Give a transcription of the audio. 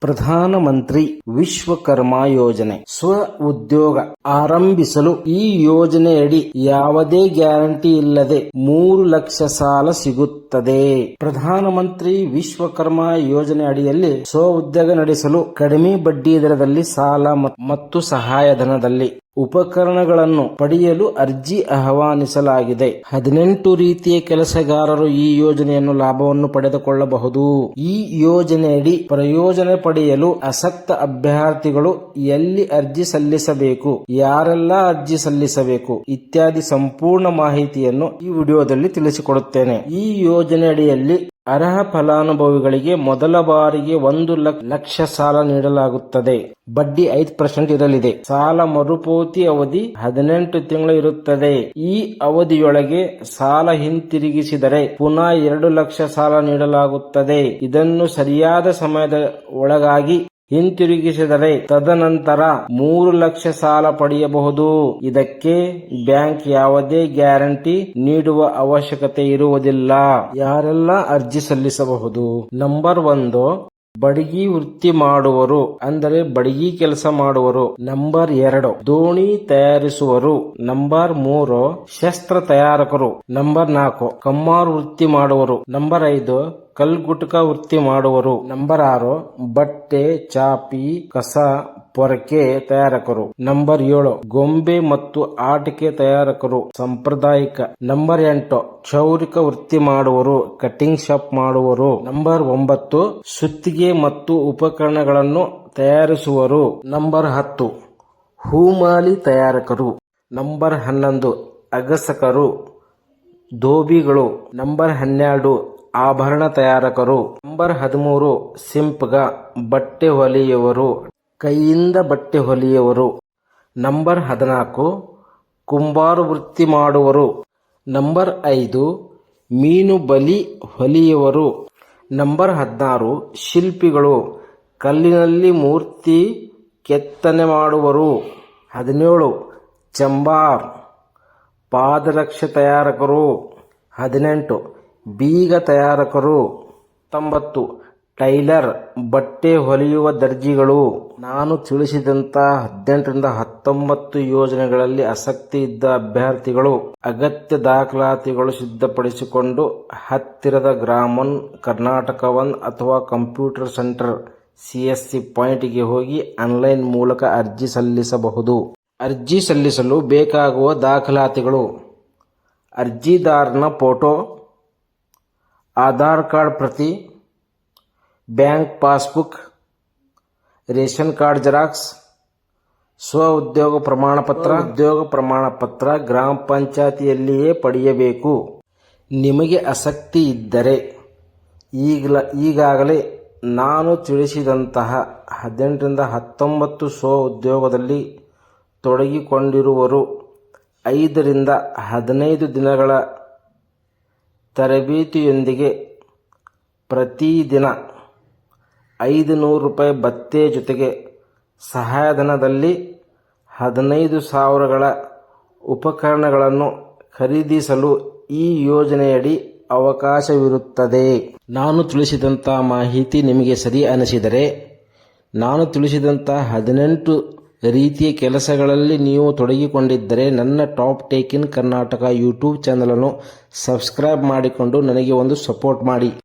ಪ್ರಧಾನಮಂತ್ರಿ ವಿಶ್ವಕರ್ಮ ಯೋಜನೆ. ಸ್ವ ಉದ್ಯೋಗ ಆರಂಭಿಸಲು ಈ ಯೋಜನೆಯಡಿ ಯಾವುದೇ ಗ್ಯಾರಂಟಿ ಇಲ್ಲದೆ ಮೂರು ಲಕ್ಷ ಸಾಲ ಸಿಗುತ್ತದೆ. ಪ್ರಧಾನಮಂತ್ರಿ ವಿಶ್ವಕರ್ಮ ಯೋಜನೆ ಅಡಿಯಲ್ಲಿ ಸ್ವ ಉದ್ಯೋಗ ನಡೆಸಲು ಕಡಿಮೆ ಬಡ್ಡಿ ದರದಲ್ಲಿ ಸಾಲ ಮತ್ತು ಸಹಾಯಧನದಲ್ಲಿ. ಉಪಕರಣಗಳನ್ನು ಪಡೆಯಲು ಅರ್ಜಿ ಆಹ್ವಾನಿಸಲಾಗಿದೆ. ಹದಿನೆಂಟು ರೀತಿಯ ಕೆಲಸಗಾರರು ಈ ಯೋಜನೆಯನ್ನು ಲಾಭವನ್ನು ಪಡೆದುಕೊಳ್ಳಬಹುದು. ಈ ಯೋಜನೆಯಡಿ ಪ್ರಯೋಜನ ಪಡೆಯಲು ಆಸಕ್ತ ಅಭ್ಯರ್ಥಿಗಳು ಎಲ್ಲಿ ಅರ್ಜಿ ಸಲ್ಲಿಸಬೇಕು, ಯಾರೆಲ್ಲ ಅರ್ಜಿ ಸಲ್ಲಿಸಬೇಕು ಇತ್ಯಾದಿ ಸಂಪೂರ್ಣ ಮಾಹಿತಿಯನ್ನು ಈ ವಿಡಿಯೋದಲ್ಲಿ ತಿಳಿಸಿಕೊಡುತ್ತೇನೆ. ಈ ಯೋಜನೆ ಅಡಿಯಲ್ಲಿ ಅರ್ಹ ಫಲಾನುಭವಿಗಳಿಗೆ ಮೊದಲ ಬಾರಿಗೆ ಒಂದು ಲಕ್- ಲಕ್ಷ ಸಾಲ ನೀಡಲಾಗುತ್ತದೆ. ಬಡ್ಡಿ ಐದು ಪರ್ಸೆಂಟ್ ಇರಲಿದೆ. ಸಾಲ ಮರುಪಾವತಿ ಅವಧಿ ಹದಿನೆಂಟು ತಿಂಗಳು ಇರುತ್ತದೆ. ಈ ಅವಧಿಯೊಳಗೆ ಸಾಲ ಹಿಂತಿರುಗಿಸಿದರೆ ಪುನಃ ಎರಡು ಲಕ್ಷ ಸಾಲ ನೀಡಲಾಗುತ್ತದೆ. ಇದನ್ನು ಸರಿಯಾದ ಸಮಯದ ಒಳಗಾಗಿ ಹಿಂತಿರುಗಿಸಿದರೆ ತದನಂತರ ಮೂರು ಲಕ್ಷ ಸಾಲ ಪಡೆಯಬಹುದು. ಇದಕ್ಕೆ ಬ್ಯಾಂಕ್ ಯಾವುದೇ ಗ್ಯಾರಂಟಿ ನೀಡುವ ಅವಶ್ಯಕತೆ ಇರುವುದಿಲ್ಲ. ಯಾರೆಲ್ಲ ಅರ್ಜಿ ಸಲ್ಲಿಸಬಹುದು? ನಂಬರ್ ಒಂದು, ಬಡಗಿ ವೃತ್ತಿ ಮಾಡುವರು ಅಂದರೆ ಬಡಗಿ ಕೆಲಸ ಮಾಡುವರು ನಂಬರ್ ಎರಡು, ದೋಣಿ ತಯಾರಿಸುವರು ನಂಬರ್ ಮೂರು, ಶಸ್ತ್ರ ತಯಾರಕರು. ನಂಬರ್ ನಾಲ್ಕು, ಕಮ್ಮಾರು ವೃತ್ತಿ ಮಾಡುವರು ನಂಬರ್ ಐದು ಕಲ್ಗುಟ್ಕ ವೃತ್ತಿ ಮಾಡುವರು. ನಂಬರ್ ಆರು ಬಟ್ಟೆ, ಚಾಪಿ, ಕಸ, ಪೊರಕೆ ತಯಾರಕರು. ನಂಬರ್ ಏಳು, ಗೊಂಬೆ ಮತ್ತು ಆಟಿಕೆ ತಯಾರಕರು. ಸಾಂಪ್ರದಾಯಿಕ. ನಂಬರ್ ಎಂಟು, ಕ್ಷೌರಿಕ ವೃತ್ತಿ ಮಾಡುವರು, ಕಟಿಂಗ್ ಶಾಪ್ ಮಾಡುವರು. ನಂಬರ್ ಒಂಬತ್ತು, ಸುತ್ತಿಗೆ ಮತ್ತು ಉಪಕರಣಗಳನ್ನು ತಯಾರಿಸುವರು. ನಂಬರ್ ಹತ್ತು, ಹೂಮಾಲಿ ತಯಾರಕರು. ನಂಬರ್ ಹನ್ನೊಂದು, ಅಗಸಕರು ಧೋಬಿಗಳು ನಂಬರ್ ಹನ್ನೆರಡು ಆಭರಣ ತಯಾರಕರು. ನಂಬರ್ ಹದಿಮೂರು, ಸಿಂಪ್ಗ ಬಟ್ಟೆ ಹೊಲಿಯುವರು. ಕೈಯಿಂದ ಬಟ್ಟೆ ಹೊಲಿಯುವರು. ನಂಬರ್ ಹದಿನಾಲ್ಕು ಕುಂಬಾರು ವೃತ್ತಿ ಮಾಡುವರು. ನಂಬರ್ ಐದು, ಮೀನು ಬಲಿ ಹೊಲಿಯುವರು. ನಂಬರ್ ಹದಿನಾರು, ಶಿಲ್ಪಿಗಳು ಕಲ್ಲಿನಲ್ಲಿ ಮೂರ್ತಿ ಕೆತ್ತನೆ ಮಾಡುವರು. ಹದಿನೇಳು, ಚಂಬಾರ್ ಪಾದರಕ್ಷೆ ತಯಾರಕರು. ಹದಿನೆಂಟು ಬೀಗ ತಯಾರಕರು. ಹತ್ತೊಂಬತ್ತು ಟೈಲರ್, ಬಟ್ಟೆ ಹೊಲಿಯುವ ದರ್ಜಿಗಳು. ನಾನು ತಿಳಿಸಿದಂತ ಹದಿನೆಂಟರಿಂದ ಹತ್ತೊಂಬತ್ತು ಯೋಜನೆಗಳಲ್ಲಿ ಆಸಕ್ತಿ ಇದ್ದ ಅಭ್ಯರ್ಥಿಗಳು ಅಗತ್ಯ ದಾಖಲಾತಿಗಳು ಸಿದ್ಧಪಡಿಸಿಕೊಂಡು ಹತ್ತಿರದ ಗ್ರಾಮನ್ ಕರ್ನಾಟಕ ಒನ್ ಅಥವಾ ಕಂಪ್ಯೂಟರ್ ಸೆಂಟರ್, ಸಿಎಸ್ಸಿ ಪಾಯಿಂಟ್ಗೆ ಹೋಗಿ ಆನ್ಲೈನ್ ಮೂಲಕ ಅರ್ಜಿ ಸಲ್ಲಿಸಬಹುದು. ಅರ್ಜಿ ಸಲ್ಲಿಸಲು ಬೇಕಾಗುವ ದಾಖಲಾತಿಗಳು. ಅರ್ಜಿದಾರನ ಫೋಟೋ ಆಧಾರ್ ಕಾರ್ಡ್ ಪ್ರತಿ, bank passbook, ration card xerox, ಸ್ವ ಉದ್ಯೋಗ ಪ್ರಮಾಣಪತ್ರ ಉದ್ಯೋಗ ಪ್ರಮಾಣಪತ್ರ ಗ್ರಾಮ ಪಂಚಾಯತಿಯಲ್ಲಿಯೇ ಪಡೆಯಬೇಕು. ನಿಮಗೆ ಆಸಕ್ತಿ ಇದ್ದರೆ, ಈಗಲ, ಈಗಾಗಲೇ ನಾನು ತಿಳಿಸಿದಂತಹ ಹದಿನೆಂಟರಿಂದ ಹತ್ತೊಂಬತ್ತು ಸ್ವ ಉದ್ಯೋಗದಲ್ಲಿ ತೊಡಗಿಕೊಂಡಿರುವರು ಐದರಿಂದ ಹದಿನೈದು ದಿನಗಳ ತರಬೇತಿಯೊಂದಿಗೆ ಪ್ರತಿದಿನ ಐದು ನೂರು ರೂಪಾಯಿ ಭತ್ತೆ ಜೊತೆಗೆ ಸಹಾಯಧನದಲ್ಲಿ ಹದಿನೈದು ಸಾವಿರಗಳ ಉಪಕರಣಗಳನ್ನು ಖರೀದಿಸಲು ಈ ಯೋಜನೆಯಡಿ ಅವಕಾಶವಿರುತ್ತದೆ. ನಾನು ತಿಳಿಸಿದಂಥ ಮಾಹಿತಿ ನಿಮಗೆ ಸರಿ ಅನಿಸಿದರೆ, ನಾನು ತಿಳಿಸಿದಂಥ ಹದಿನೆಂಟು ರೀತಿಯ ಕೆಲಸಗಳಲ್ಲಿ ನೀವು ತೊಡಗಿಕೊಂಡಿದ್ದರೆ ನನ್ನ top tech in Karnataka YouTube ಚಾನಲನ್ನು ಸಬ್ಸ್ಕ್ರೈಬ್ ಮಾಡಿಕೊಂಡು ನನಗೆ ಒಂದು ಸಪೋರ್ಟ್ ಮಾಡಿ.